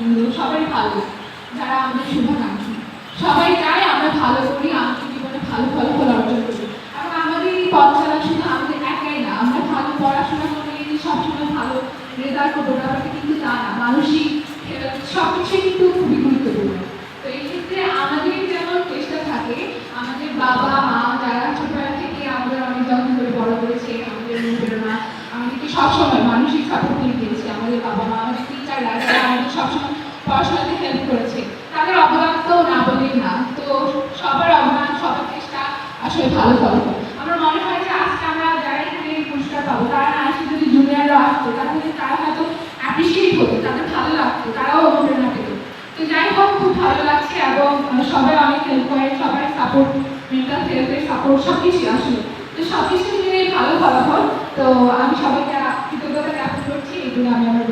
কিন্তু সবাই ভালো। যারা আমাদের শুভাকাঙ্ক্ষী। সবাই চায় আমরা ভালো করি, আমাদের জীবনে ভালো ফলাফল অর্জন করি। এবং আমাদের এই পথ চলা শুধু আমাদের একাই না, আমরা ভালো পড়াশোনা করে যে সবসময় ভালো রেজাল্ট করব। ব্যাপারটা কিন্তু তা না, মানসিক সব কিছুই কিন্তু খুবই গুরুত্বপূর্ণ। তো এই ক্ষেত্রে আমাদের যেমন চেষ্টা থাকে, আমাদের বাবা, মা যারা ছোটবেলা থেকে আমাদের অনেক যত্ন করে বড় করেছে আমাদের অনুপ্রেরণা আমাদেরকে সবসময় মানসিক সাপোর্ট দিয়ে দিয়েছে, আমাদের বাবা মা আমাদের টিচাররা যারা আমাদের সবসময় পড়াশোনাতে হেল্প করেছে তাদের অবদান তো না না। তো সবার অবদান, সবার চেষ্টা আসলে ভালো ফলাফল আমার মনে হয় যে আজকে আমরা যারা এখানে পুরস্কার পাবো, তারা না আসে যদি জুনিয়ররা আসতো, তাহলে তারা হয়তো অ্যাপ্রিসিয়েট হতো, তাদের ভালো লাগতো, তারাও অনুপ্রেরণা পেত। তো যাই হোক, খুব ভালো লাগছে এবং সবাই অনেক হেল্প করে, সবাই সাপোর্ট মেন্টাল হেলথের সাপোর্ট সব কিছু আসলে। তো সব কিছু মিলিয়ে ভালো ফলাফল। তো আমি সবাইকে কৃতজ্ঞতা জ্ঞাপন করছি, এগুলো আমি আমার